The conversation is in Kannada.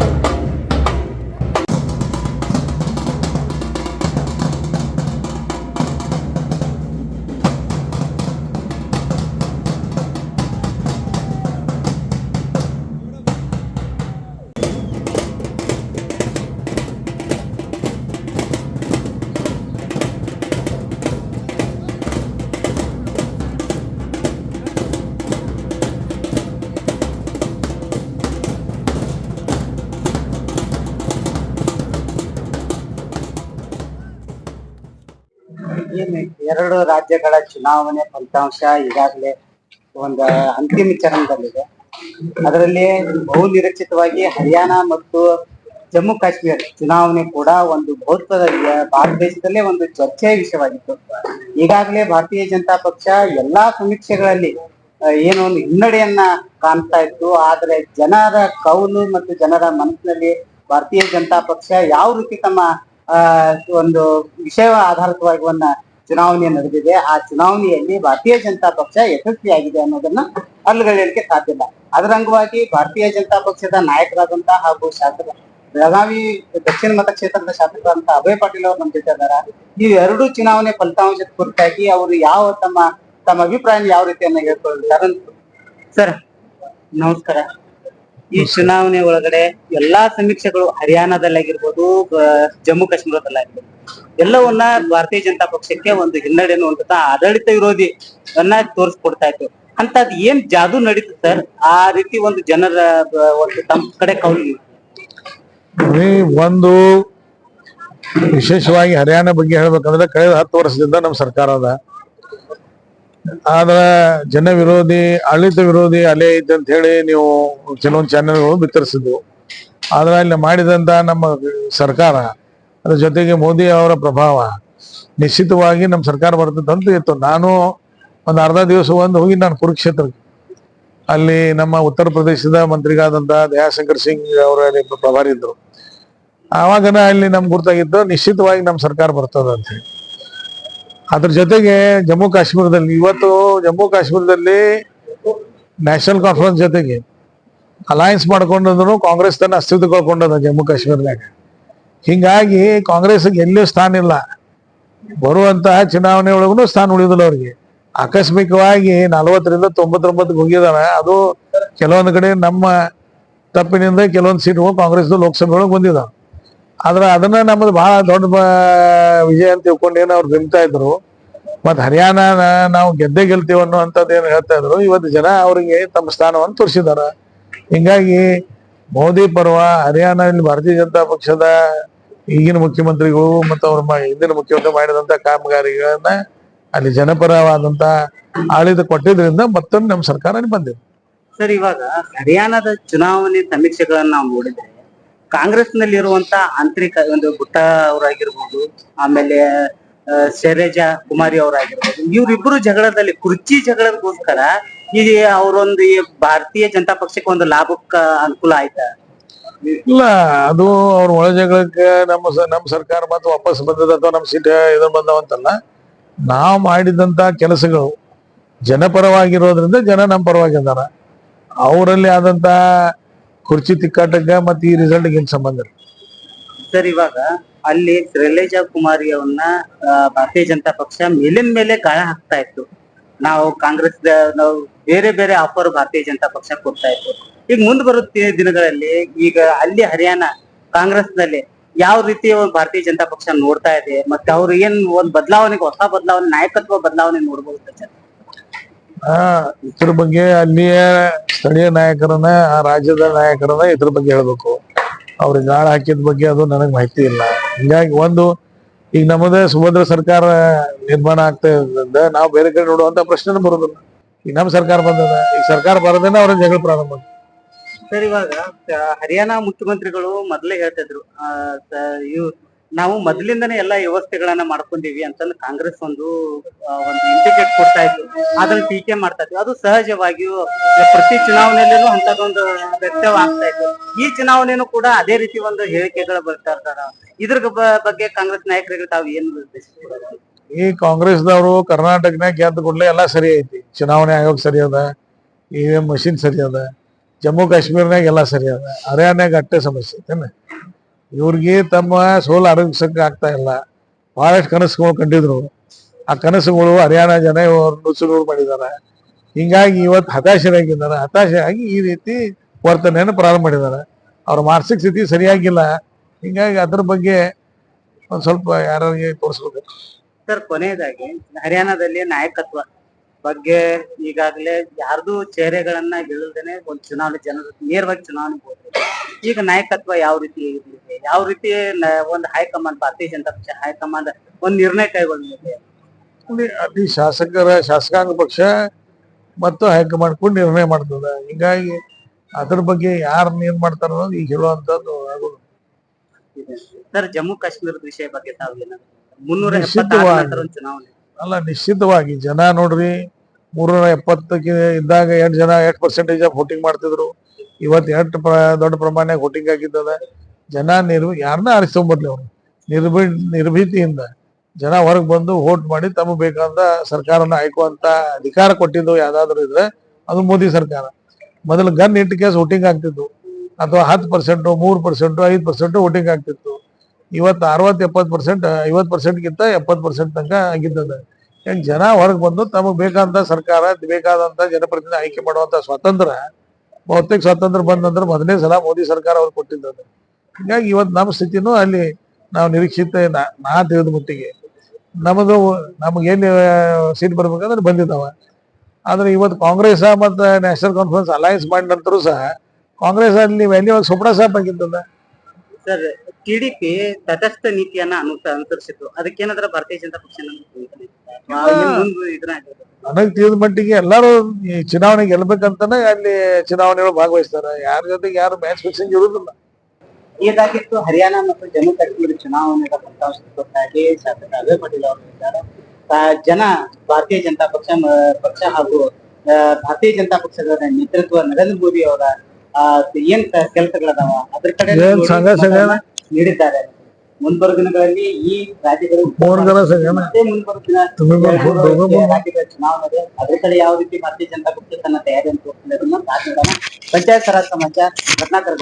you. ಎರಡು ರಾಜ್ಯಗಳ ಚುನಾವಣೆ ಫಲಿತಾಂಶ ಈಗಾಗಲೇ ಒಂದು ಅಂತಿಮ ಚರಣದಲ್ಲಿದೆ. ಅದರಲ್ಲಿ ಬಹು ನಿರೀಕ್ಷಿತವಾಗಿ ಹರಿಯಾಣ ಮತ್ತು ಜಮ್ಮು ಕಾಶ್ಮೀರ ಚುನಾವಣೆ ಕೂಡ ಒಂದು ಬಹುತ್ವದ ಭಾರತ ದೇಶದಲ್ಲೇ ಒಂದು ಚರ್ಚೆಯ ವಿಷಯವಾಗಿತ್ತು. ಈಗಾಗಲೇ ಭಾರತೀಯ ಜನತಾ ಪಕ್ಷ ಎಲ್ಲಾ ಸಮೀಕ್ಷೆಗಳಲ್ಲಿ ಏನೋ ಒಂದು ಹಿನ್ನಡೆಯನ್ನ ಕಾಣ್ತಾ ಇತ್ತು. ಆದ್ರೆ ಜನರ ಕೌಲು ಮತ್ತು ಜನರ ಮನಸ್ಸಿನಲ್ಲಿ ಭಾರತೀಯ ಜನತಾ ಪಕ್ಷ ಯಾವ ರೀತಿ ತಮ್ಮ ಒಂದು ವಿಷಯ ಆಧಾರಿತವಾಗಿ ಒಂದು ಚುನಾವಣೆ ನಡೆದಿದೆ. ಆ ಚುನಾವಣೆಯಲ್ಲಿ ಭಾರತೀಯ ಜನತಾ ಪಕ್ಷ ಯಶಸ್ವಿಯಾಗಿದೆ ಅನ್ನೋದನ್ನ ಅಲ್ಲಗಳೆಯಲಿಕ್ಕೆ ಸಾಧ್ಯ ಇಲ್ಲ. ಅದರ ಅಂಗವಾಗಿ ಭಾರತೀಯ ಜನತಾ ಪಕ್ಷದ ನಾಯಕರಾದಂತಹ ಹಾಗೂ ಶಾಸಕ ಬೆಳಗಾವಿ ದಕ್ಷಿಣ ಮತಕ್ಷೇತ್ರದ ಶಾಸಕರಾದಂತಹ ಅಭಯ್ ಪಾಟೀಲ್ ಅವರು ನಮ್ಮ ಜೊತೆ ಇದಾರ ಈ ಎರಡು ಚುನಾವಣೆ ಫಲಿತಾಂಶದ ಕುರಿತಾಗಿ ಅವರು ಯಾವ ತಮ್ಮ ತಮ್ಮ ಅಭಿಪ್ರಾಯ ಯಾವ ರೀತಿಯನ್ನ ಹೇಳ್ಕೊಳ್ತಾರೆ ಸರ್, ನಮಸ್ಕಾರ. ಈ ಚುನಾವಣೆ ಒಳಗಡೆ ಎಲ್ಲಾ ಸಮೀಕ್ಷೆಗಳು ಹರಿಯಾಣದಲ್ಲಾಗಿರ್ಬೋದು ಜಮ್ಮು ಕಾಶ್ಮೀರದಲ್ಲಾಗಿರ್ಬೋದು. ಎಲ್ಲವನ್ನ ಭಾರತೀಯ ಜನತಾ ಪಕ್ಷಕ್ಕೆ ಒಂದು ಹಿನ್ನಡೆ ಅನ್ನುವಂತ ಆಡಳಿತ ವಿರೋಧಿ ಅನ್ನ ತೋರಿಸ್ಕೊಡ್ತಾ ಇತ್ತು ಅಂತದ್ ಏನ್ ಜಾದೂ ನಡೀತು ಸರ್? ಆ ರೀತಿ ಒಂದು ಜನರ ಒಂದು ತಮ್ಮ ಕಡೆ ಕೌಲಿ ಒಂದು ವಿಶೇಷವಾಗಿ ಹರಿಯಾಣ ಬಗ್ಗೆ ಹೇಳ್ಬೇಕಂದ್ರೆ ಕಳೆದ ಹತ್ತು ವರ್ಷದಿಂದ ನಮ್ಮ ಸರ್ಕಾರದ ಆದ್ರ ಜನ ವಿರೋಧಿ, ಆಡಳಿತ ವಿರೋಧಿ ಅಲೆ ಐತೆ ಅಂತ ಹೇಳಿ ನೀವು ಕೆಲವೊಂದು ಚಾನೆಲ್ಗಳು ಬಿತ್ತರಿಸಿದ್ವು. ಆದ್ರೆ ಇಲ್ಲಿ ಮಾಡಿದಂತ ನಮ್ಮ ಸರ್ಕಾರ, ಅದ್ರ ಜೊತೆಗೆ ಮೋದಿ ಅವರ ಪ್ರಭಾವ ನಿಶ್ಚಿತವಾಗಿ ನಮ್ಮ ಸರ್ಕಾರ ಬರ್ತದೆ ಅಂತ ಇತ್ತು. ನಾನು ಒಂದು ಅರ್ಧ ದಿವಸ ಒಂದು ಹೋಗಿ ನಾನು ಕುರುಕ್ಷೇತ್ರಕ್ಕೆ. ಅಲ್ಲಿ ನಮ್ಮ ಉತ್ತರ ಪ್ರದೇಶದ ಮಂತ್ರಿಗಾದಂತ ದಯಾಶಂಕರ್ ಸಿಂಗ್ ಅವರು ಅಲ್ಲಿ ಪ್ರಭಾರಿ ಇದ್ರು. ಆವಾಗನ ಅಲ್ಲಿ ನಮ್ಗೆ ಗುರ್ತಾಗಿದ್ದು ನಿಶ್ಚಿತವಾಗಿ ನಮ್ಮ ಸರ್ಕಾರ ಬರ್ತದ ಅಂತ ಹೇಳಿ. ಅದ್ರ ಜೊತೆಗೆ ಜಮ್ಮು ಕಾಶ್ಮೀರದಲ್ಲಿ, ಇವತ್ತು ಜಮ್ಮು ಕಾಶ್ಮೀರದಲ್ಲಿ ನ್ಯಾಷನಲ್ ಕಾನ್ಫರೆನ್ಸ್ ಜೊತೆಗೆ ಅಲಯನ್ಸ್ ಮಾಡ್ಕೊಂಡಿದ್ರು ಕಾಂಗ್ರೆಸ್ ತನ್ನ ಅಸ್ತಿತ್ವ ಕಳ್ಕೊಂಡದ ಜಮ್ಮು ಕಾಶ್ಮೀರದಾಗ. ಹಿಂಗಾಗಿ ಕಾಂಗ್ರೆಸ್ಗೆ ಎಲ್ಲೂ ಸ್ಥಾನ ಇಲ್ಲ. ಬರುವಂತಹ ಚುನಾವಣೆ ಒಳಗೂ ಸ್ಥಾನ ಉಳಿದಿಲ್ಲ ಅವ್ರಿಗೆ. ಆಕಸ್ಮಿಕವಾಗಿ ನಲವತ್ತರಿಂದ ತೊಂಬತ್ತೊಂಬತ್ತು ಹೋಗಿದಾರೆ ಅದು ಕೆಲವೊಂದು ಕಡೆ ನಮ್ಮ ತಪ್ಪಿನಿಂದ ಕೆಲವೊಂದು ಸೀಟ್ಗಳು ಕಾಂಗ್ರೆಸ್ ಲೋಕಸಭೆ ಒಳಗೆ ಬಂದಿದಾವೆ. ಆದ್ರೆ ಅದನ್ನ ನಮ್ದು ಬಹಳ ದೊಡ್ಡ ವಿಜಯ ಅಂತ ತಿಳ್ಕೊಂಡು ಏನು ಅವ್ರು ಬಿಂಬ್ತಾ ಇದ್ರು. ಮತ್ ಹರಿಯಾಣ ನಾವು ಗೆದ್ದೆ ಗೆಲ್ತೀವಿ ಅಂತದ್ ಏನು ಹೇಳ್ತಾ ಇದ್ರು. ಇವತ್ತು ಜನ ಅವರಿಗೆ ತಮ್ಮ ಸ್ಥಾನವನ್ನು ತೋರಿಸಿದಾರ. ಹಿಂಗಾಗಿ ಮೋದಿ ಪರ್ವ ಹರಿಯಾಣದಲ್ಲಿ ಭಾರತೀಯ ಜನತಾ ಪಕ್ಷದ ಈಗಿನ ಮುಖ್ಯಮಂತ್ರಿಗಳು ಮತ್ತು ಅವ್ರ ಹಿಂದಿನ ಮುಖ್ಯಮಂತ್ರಿ ಮಾಡಿದಂತ ಕಾಮಗಾರಿಗಳನ್ನ ಅಲ್ಲಿ ಜನಪರವಾದಂತ ಆಳಿದ ಕೊಟ್ಟಿದ್ರಿಂದ ಮತ್ತೊಮ್ಮೆ ನಮ್ಮ ಸರ್ಕಾರ ಬಂದಿದೆ. ಸರ್, ಇವಾಗ ಹರಿಯಾಣದ ಚುನಾವಣೆ ಸಮೀಕ್ಷೆಗಳನ್ನ ನಾವು ನೋಡಿದ್ರೆ ಕಾಂಗ್ರೆಸ್ನಲ್ಲಿ ಇರುವಂತ ಆಂತರಿಕ ಒಂದು ಗುಟ್ಟ ಅವರಾಗಿರ್ಬೋದು, ಆಮೇಲೆ ಶೈಲಜಾ ಕುಮಾರಿ ಅವರಾಗಿರ್ಬೋದು ಇವರಿಬ್ಬರು ಜಗಳದಲ್ಲಿ ಕುರ್ಚಿ ಜಗಳದಗೋಸ್ಕರ ಈ ಅವರೊಂದು ಈ ಭಾರತೀಯ ಜನತಾ ಪಕ್ಷಕ್ಕೆ ಒಂದು ಲಾಭಕ್ಕ ಅನುಕೂಲ ಆಯ್ತಾ? ಇಲ್ಲ, ಅದು ಅವ್ರ ಒಳ ಜಗಳಕ್ಕೆ ನಮ್ಮ ನಮ್ಮ ಸರ್ಕಾರ ಮತ್ತೆ ವಾಪಸ್ ಬಂದದ ಅಥವಾ ನಮ್ಮ ಸೀಟ್ ಇದನ್ನ ಬಂದವಂತಲ್ಲ. ನಾವು ಮಾಡಿದಂತ ಕೆಲಸಗಳು ಜನಪರವಾಗಿರೋದ್ರಿಂದ ಜನ ನಮ್ಮ ಪರವಾಗಿ ಅವರಲ್ಲಿ ಆದಂತ ಕುರ್ಚಿ ತಿಕ್ಕಾಟಕ್ಕೆ ಮತ್ತೆ ಈ ರಿಸಲ್ಟ್ಗೆ ಸಂಬಂಧ ಇಲ್ಲ ಸರ್ ಇವಾಗ ಅಲ್ಲಿ ಶೈಲಜಾ ಕುಮಾರಿ ಅವನ್ನ ಆ, ಭಾರತೀಯ ಜನತಾ ಪಕ್ಷ ಮೇಲಿನ ಮೇಲೆ ಗಾಳ ಹಾಕ್ತಾ ಇತ್ತು. ನಾವು ಕಾಂಗ್ರೆಸ್ ನಾವು ಬೇರೆ ಬೇರೆ ಆಫರ್ ಭಾರತೀಯ ಜನತಾ ಪಕ್ಷ ಕೊಡ್ತಾ ಇತ್ತು. ಈಗ ಮುಂದೆ ಬರುತ್ತೆ ದಿನಗಳಲ್ಲಿ ಈಗ ಅಲ್ಲಿ ಹರಿಯಾಣ ಕಾಂಗ್ರೆಸ್ನಲ್ಲಿ ಯಾವ ರೀತಿ ಒಂದು ಭಾರತೀಯ ಜನತಾ ಪಕ್ಷ ನೋಡ್ತಾ ಇದೆ ಮತ್ತೆ ಅವ್ರು ಏನ್ ಒಂದ್ ಬದಲಾವಣೆಗೆ ಹೊಸ ಬದಲಾವಣೆ ನಾಯಕತ್ವ ಬದಲಾವಣೆ ನೋಡ್ಬೋದು ಸರ್? ಆ ಇದ್ರ ಬಗ್ಗೆ ಅಲ್ಲಿಯ ಸ್ಥಳೀಯ ನಾಯಕರನ್ನ ಆ ರಾಜ್ಯದ ನಾಯಕರನ್ನ ಇದ್ರ ಬಗ್ಗೆ ಹೇಳ್ಬೇಕು. ಅವ್ರಿಗೆ ಗಾಳ ಹಾಕಿದ ಬಗ್ಗೆ ಅದು ನನಗೆ ಮಾಹಿತಿ ಇಲ್ಲ. ಹಿಂಗಾಗಿ ಒಂದು ಈಗ ನಮ್ಮದೇ ಸುಭದ್ರ ಸರ್ಕಾರ ನಿರ್ಮಾಣ ಆಗ್ತಾ ಇರೋದ್ರಿಂದ ನಾವು ಬೇರೆ ಕಡೆ ನೋಡುವಂತ ಪ್ರಶ್ನೆ ಬರೋದಿಲ್ಲ. ಈಗ ನಮ್ಮ ಸರ್ಕಾರ ಬಂದದ ಈಗ ಸರ್ಕಾರ ಬರೋದನ್ನ ಅವ್ರ ಜಗಳ ಪ್ರಾರಂಭ. ಸರ್ ಇವಾಗ ಹರಿಯಾಣ ಮುಖ್ಯಮಂತ್ರಿಗಳು ಮೊದಲೇ ಹೇಳ್ತಿದ್ರು ಆ, ಸ- ಇವ್ ನಾವು ಮೊದಲಿಂದನೇ ಎಲ್ಲಾ ವ್ಯವಸ್ಥೆಗಳನ್ನ ಮಾಡ್ಕೊಂಡಿವಿ ಅಂತಂದ್ರೆ ಕಾಂಗ್ರೆಸ್ ಒಂದು ಒಂದು ಇಂಡಿಕೇಟ್ ಕೊಡ್ತಾ ಇತ್ತು. ಅದನ್ನ ಟೀಕೆ ಮಾಡ್ತಾ ಇದ್ವಿ. ಅದು ಸಹಜವಾಗಿಯೂ ಪ್ರತಿ ಚುನಾವಣೆಯಲ್ಲೂ ಅಂತದೊಂದು ವ್ಯಕ್ತವ ಆಗ್ತಾ ಇತ್ತು. ಈ ಚುನಾವಣೆನೂ ಕೂಡ ಅದೇ ರೀತಿ ಒಂದು ಹೇಳಿಕೆಗಳು ಬರ್ತಾ ಇರ್ತಾರ. ಇದ್ರ ಬಗ್ಗೆ ಕಾಂಗ್ರೆಸ್ ನಾಯಕರಿಗೆ ತಾವು ಏನು? ಈ ಕಾಂಗ್ರೆಸ್ದವರು ಕರ್ನಾಟಕನಾಗ ಗೆದ್ದ ಕೂಡಲೇ ಎಲ್ಲ ಸರಿ ಐತಿ. ಚುನಾವಣೆ ಆಯೋಗ ಸರಿ ಅದ, ಇ ಮಷಿನ್ ಸರಿ ಅದ, ಜಮ್ಮು ಕಾಶ್ಮೀರ್ನಾಗ ಎಲ್ಲ ಸರಿ ಅದ. ಹರಿಯಾಣಾಗ ಅಟ್ಟೆ ಸಮಸ್ಯೆ ಐತೇನ? ಇವ್ರಿಗೆ ತಮ್ಮ ಸೋಲು ಅರಗಿಸಕ್ ಆಗ್ತಾ ಇಲ್ಲ. ಬಹಳಷ್ಟು ಕನಸುಗಳು ಕಂಡಿದ್ರು ಆ ಕನಸುಗಳು ಹರಿಯಾಣ ಜನ ಇವ್ರು ನುಸುಳುಗಳು ಮಾಡಿದ್ದಾರೆ. ಹಿಂಗಾಗಿ ಇವತ್ತು ಹತಾಶರಾಗಿದ್ದಾರೆ. ಹತಾಶೆ ಆಗಿ ಈ ರೀತಿ ವರ್ತನೆಯನ್ನು ಪ್ರಾರಂಭ ಮಾಡಿದ್ದಾರೆ. ಅವ್ರ ಮಾನಸಿಕ ಸ್ಥಿತಿ ಸರಿಯಾಗಿಲ್ಲ. ಹಿಂಗಾಗಿ ಅದ್ರ ಬಗ್ಗೆ ಒಂದು ಸ್ವಲ್ಪ ಯಾರಿಗೆ ತೋರಿಸ್ಬೇಕು. ಸರ್, ಕೊನೆಯದಾಗಿ ಹರಿಯಾಣದಲ್ಲಿ ನಾಯಕತ್ವ ಬಗ್ಗೆ ಈಗಾಗಲೇ ಯಾರ್ದು ಚೇರೆಗಳನ್ನ ಗೆಲ್ಲದೇನೆ ಒಂದು ಚುನಾವಣೆ ಜನರು ನೇರವಾಗಿ ಚುನಾವಣೆ ಹೋದ್ರು ಈಗ ನಾಯಕತ್ವ ಯಾವ ರೀತಿ ಇದೆ? ಯಾವ ರೀತಿ ಒಂದು ಹೈಕಮಾಂಡ್ ಭಾರತೀಯ ಜನತಾ ಪಕ್ಷ ಹೈಕಮಾಂಡ್ ಒಂದು ನಿರ್ಣಯ ಕೈಗೊಳ್ಳಲಿದೆ ಅಲ್ಲಿ ಶಾಸಕರ ಶಾಸಕಾಂಗ ಪಕ್ಷ ಮತ್ತು ಹೈಕಮಾಂಡ್ ಕೂಡ ನಿರ್ಣಯ ಮಾಡ್ತದ. ಹೀಗಾಗಿ ಅದ್ರ ಬಗ್ಗೆ ಯಾರು ಏನ್ ಮಾಡ್ತಾರ ಅನ್ನೋದು ಈಗ ಹೇಳುವಂತದ್ದು ಆಗೋದು. ಸರ್ ಜಮ್ಮು ಕಾಶ್ಮೀರದ ವಿಷಯ ಬಗ್ಗೆ ತಾವು ಮುನ್ನೂರ ಚುನಾವಣೆ. ಅಲ್ಲ ನಿಶ್ಚಿತವಾಗಿ ಜನ ನೋಡ್ರಿ ಮೂರ್ನೂರ ಎಪ್ಪತ್ತಕ್ಕೆ ಇದ್ದಾಗ ಎಂಟು ಜನ ಎಷ್ಟು ಪರ್ಸೆಂಟೇಜ್ ಆಫ್ ವೋಟಿಂಗ್ ಮಾಡ್ತಿದ್ರು. ಇವತ್ತು ಎಷ್ಟು ಪ್ರ- ದೊಡ್ಡ ಪ್ರಮಾಣ ವೋಟಿಂಗ್ ಆಗಿದ್ದದ. ಜನ ನಿರ್ವಿ ಯಾರನ್ನ ಆರಿಸ್ಕೊಂಬರ್ಲಿ ಅವರು. ನಿರ್ಭಿ, ನಿರ್ಭೀತಿಯಿಂದ ಜನ ಹೊರಗೆ ಬಂದು ವೋಟ್ ಮಾಡಿ ತಮಗೆ ಬೇಕಾದ ಸರ್ಕಾರನ ಆಯ್ಕುವಂತ ಅಧಿಕಾರ ಕೊಟ್ಟಿದ್ದು ಯಾವ್ದಾದ್ರು ಇದ್ರೆ ಅದು ಮೋದಿ ಸರ್ಕಾರ. ಮೊದಲು ಗನ್ ಇಟ್ಟು ಕೇಸ್ ವೋಟಿಂಗ್ ಆಗ್ತಿತ್ತು. ಅಥವಾ ಹತ್ತು ಪರ್ಸೆಂಟು ಮೂರು ಪರ್ಸೆಂಟು ಐದು ಪರ್ಸೆಂಟು ವೋಟಿಂಗ್ ಆಗ್ತಿತ್ತು. ಇವತ್ತು ಅರವತ್ತು ಎಪ್ಪತ್ತು ಪರ್ಸೆಂಟ್ ಐವತ್ತು ಪರ್ಸೆಂಟ್ಗಿಂತ ಎಪ್ಪತ್ತು ಪರ್ಸೆಂಟ್ ತನಕ ಆಗಿದ್ದದ. ಹೆಂಗೆ ಜನ ಹೊರಗೆ ಬಂದು ತಮಗೆ ಬೇಕಾದಂಥ ಸರ್ಕಾರ, ಬೇಕಾದಂತ ಜನಪ್ರತಿನಿಧಿ ಆಯ್ಕೆ ಮಾಡುವಂತ ಸ್ವಾತಂತ್ರ್ಯ ಬಹುತೇಕ ಸ್ವಾತಂತ್ರ್ಯ ಬಂದಂದ್ರೆ ಮೊದಲನೇ ಸಲ ಮೋದಿ ಸರ್ಕಾರ ಅವ್ರು ಕೊಟ್ಟಿದ್ದದು. ಹೀಗಾಗಿ ಇವತ್ತು ನಮ್ಮ ಸ್ಥಿತಿನೂ ಅಲ್ಲಿ ನಾವು ನಿರೀಕ್ಷಿತ ನಾ- ತಿಳಿದ ಮಟ್ಟಿಗೆ. ನಮ್ಮದು ನಮಗೇನು ಸೀಟ್ ಬರ್ಬೇಕಂದ್ರೆ ಬಂದಿದ್ದಾವ ಆದ್ರೆ ಇವತ್ತು ಕಾಂಗ್ರೆಸ್ ಮತ್ತು ನ್ಯಾಷನಲ್ ಕಾನ್ಫರೆನ್ಸ್ ಅಲಯನ್ಸ್ ಮಾಡಿದ ನಂತರ ಸಹ ಕಾಂಗ್ರೆಸ್ ಅಲ್ಲಿ ವ್ಯಾಲ್ಯೂ ಸುಪ್ರಾ ಸಾಪ್ ಆಗಿದ್ದದ ಸರ್ ಟಿಡಿಪಿ ತಟಸ್ಥ ನೀತಿಯನ್ನ ಅನುಸರಿಸಿತು ಅದಕ್ಕೇನಾದ್ರ ಭಾರತೀಯ ಜನತಾ ಪಕ್ಷ ನನಗ್ ತಿಳಿದ ಮಟ್ಟಿಗೆ ಎಲ್ಲರೂ ಈ ಚುನಾವಣೆ ಗೆಲ್ಬೇಕಂತಾನೆ ಅಲ್ಲಿ ಚುನಾವಣೆಗಳು ಭಾಗವಹಿಸ್ತಾರೆ. ಯಾರ ಜೊತೆಗೆ ಯಾರು ಮ್ಯಾಚ್ ಫಿಕ್ಸಿಂಗ್ ಇರುದಿಲ್ಲ ಇದಾಗಿತ್ತು ಹರಿಯಾಣ ಮತ್ತು ಜಮ್ಮು ಕಾಶ್ಮೀರ ಚುನಾವಣೆಗಳ ಫಲಿತಾಂಶದ ಕುರಿತಾಗಿ ಶಾಸಕ ಅಭಯ ಪಟೇಲ್ ಅವರು ಜನ ಭಾರತೀಯ ಜನತಾ ಪಕ್ಷ ಪಕ್ಷ ಹಾಗೂ ಭಾರತೀಯ ಜನತಾ ಪಕ್ಷದ ನೇತೃತ್ವ ನರೇಂದ್ರ ಮೋದಿ ಅವರ ಏನ್ ಕೆಲಸಗಳದಾವ? ಅದ್ರ ಕಡೆ? ನೀಡಿದ್ದಾರೆ. ಮುಂಬರುವ ದಿನಗಳಲ್ಲಿ ಈ ರಾಜ್ಯಗಳು ಮತ್ತೆ ಮುಂಬರುವ ರಾಜ್ಯಗಳ ಚುನಾವಣೆ. ಅದ್ರ ಕಡೆ ಯಾವ ರೀತಿ ಭಾರತೀಯ ಜನತಾ ಪಕ್ಷ ತನ್ನ ತಯಾರಿಯನ್ನು ತೋರಿಸಿದ ಪಂಚಾಯತ್ ರಾಜ್ ಸಮಾಜ ರತ್ನಾಕರ್